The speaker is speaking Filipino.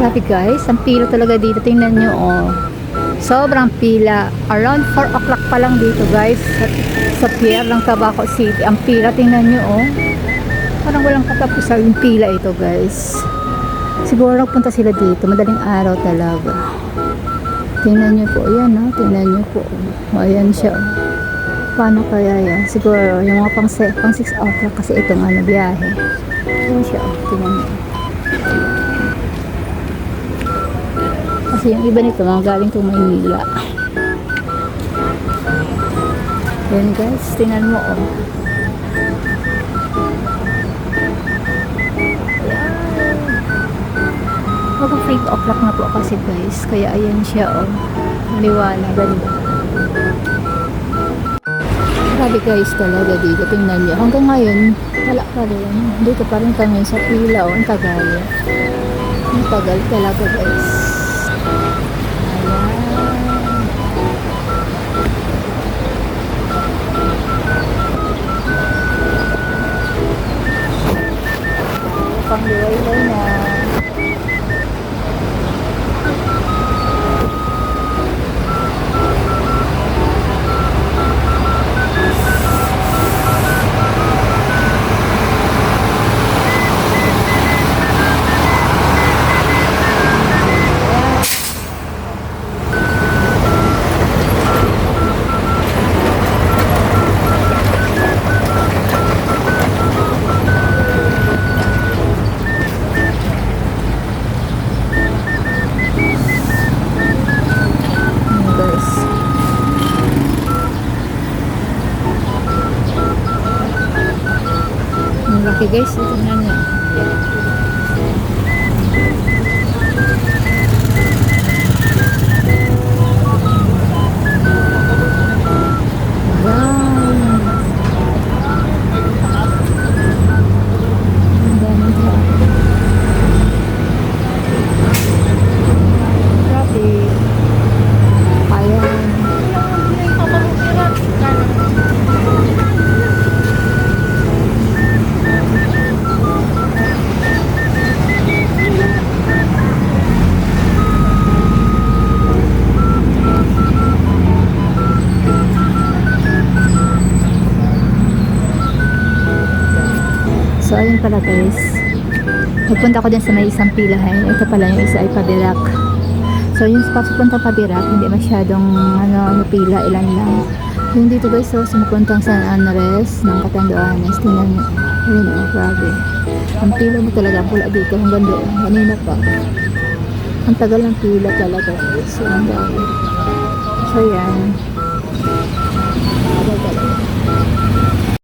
Grabe guys, ang pila talaga dito. Tingnan nyo oh. Sobrang pila. Around 4 o'clock pa lang dito guys. Sa, sa pier ng Tabaco City. Ang pila, tingnan nyo oh. Parang walang katapusan yung pila ito guys. Siguro punta sila dito. Madaling araw talaga. Tingnan nyo po. Ayan oh. Tingnan nyo po. Oh, ayan siya. Paano kaya yan? Siguro yung mga pang 6 o'clock kasi itong ano biyahe. Ayan siya oh. Tingnan nyo. Kasi yung iba nito, mga galing kong Maynila. Yan guys, tingnan mo oh. Mag 5 o'clock na po kasi guys. Kaya ayan siya oh. Maliwanag, ganda. Grabe guys talaga dito. Tingnan niyo. Hanggang ngayon, wala pa rin. Dito pa rin kami sa pila oh. Ang tagal. Ang tagal talaga guys. Ayan. Pang liwayway na. Laki guys, ito na niya. So, ayun pala guys. Nagpunta ko din sa may isang pilahan. Ito pala yung isa ay pabirak. So, yung papunta pabirak, hindi masyadong ano, ano pila, ilan lang. Yung dito guys, so, sumupuntang San Andres ng Catanduanes. Tingnan nyo. Ayun oh, grabe. Ang pila mo talaga pula dito hanggang doon. Kanina pa. Ang tagal ng pila talaga. So, ang dami. So, yan.